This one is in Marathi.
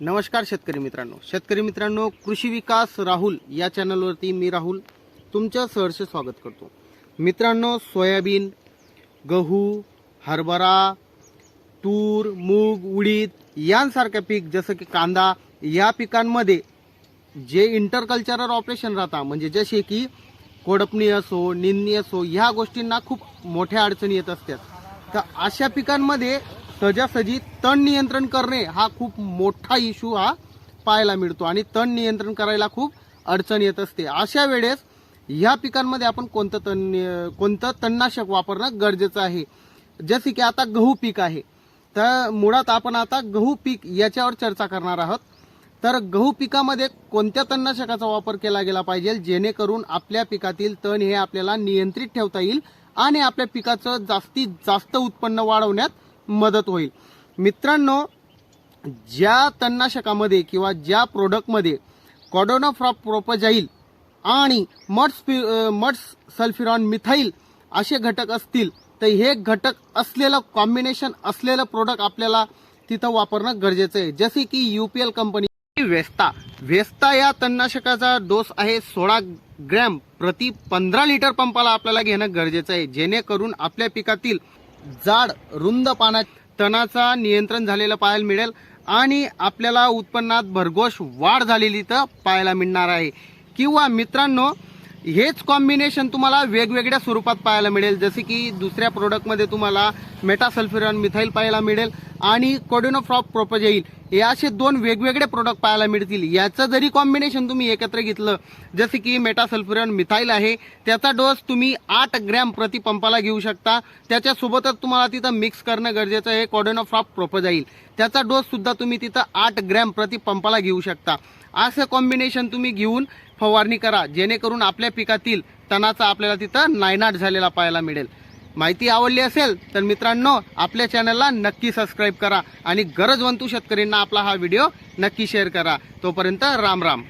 नमस्कार शेतकरी मित्रांनो. शेतकरी मित्रांनो कृषी विकास राहुल या चॅनलवरती मी राहुल तुमचं सहर्ष स्वागत करतो. मित्रांनो सोयाबीन गहू हरभरा तूर मूग उडीद यांसारख्या पीक जसं की कांदा या पिकांमध्ये जे इंटरकल्चरल ऑपरेशन राहतात म्हणजे जसे की कोडपणी असो निंदणी असो ह्या गोष्टींना खूप मोठ्या अडचणी येत असतात. तर अशा पिकांमध्ये सहजासहजी तण नियंत्रण करणे हा खूप मोठा इश्यू हा पाहायला मिळतो. आणि तण नियंत्रण करायला खूप अडचण येत असते. अशा वेळेस ह्या पिकांमध्ये आपण कोणतं तण कोणतं तणनाशक वापरणं गरजेचं आहे? जसे की आता गहू पीक आहे. तर मुळात आपण आता गहू पीक याच्यावर चर्चा करणार आहोत. तर गहू पिकामध्ये कोणत्या तणनाशकाचा वापर केला गेला पाहिजे? जेणेकरून आपल्या पिकातील तण हे आपल्याला नियंत्रित ठेवता येईल आणि आपल्या पिकाचं जास्तीत जास्त उत्पन्न वाढवण्यात मदत होईल. मित्रांनो ज्या तणनाशकामध्ये किंवा ज्या प्रोडक्टमध्ये कॉडोनोफ्रॉप प्रोपजाईल आणि मट्स मट्स सल्फ्युरॉन मिथाईल असे घटक असतील तर हे घटक असलेलं कॉम्बिनेशन असलेलं प्रोडक्ट आपल्याला तिथं वापरणं गरजेचं आहे. जसे की युपीएल कंपनी वेस्ता वेस्ता या तणनाशकाचा डोस आहे सोळा ग्रॅम. प्रति पंधरा लिटर पंपाला आपल्याला घेणं गरजेचं आहे. जेणेकरून आपल्या पिकातील जाड रुंद पानात तणाचा नियंत्रण झालेलं पाहायला मिळेल आणि आपल्याला उत्पन्नात भरघोष वाढ झालेली तर पाहायला मिळणार आहे. किंवा मित्रांनो हेच कॉम्बिनेशन तुम्हाला वेगवेगळ्या स्वरूपात पाहायला मिळेल. जसे की दुसऱ्या प्रोडक्टमध्ये तुम्हाला मेटासल्फ्युरॉन मिथाईल पाहायला मिळेल आणि कोडिनोफ्रॉप येईल हे असे दोन वेगवेगळे प्रोडक्ट पाहायला मिळतील. याचं जरी कॉम्बिनेशन तुम्ही एकत्र घेतलं जसे की मेटासल्फ्युरॉन मिथाईल आहे त्याचा डोस तुम्ही आठ ग्रॅम प्रति पंपाला घेऊ शकता. त्याच्यासोबतच तुम्हाला तिथं मिक्स करणं गरजेचं आहे कोडिनोफ्रॉप येईल त्याचा डोससुद्धा तुम्ही तिथं आठ ग्रॅम प्रति पंपाला घेऊ शकता. असं कॉम्बिनेशन तुम्ही घेऊन फवारणी करा जेणेकरून आपल्या पिकातील तणाचा आपल्याला तिथं नायनाट झालेला पाहायला मिळेल. माहिती आवडली असेल तर मित्रांनो आपल्या चॅनलला नक्की सबस्क्राईब करा आणि गरजवंतू शेतकऱ्यांना आपला हा व्हिडिओ नक्की शेअर करा. तोपर्यंत राम राम.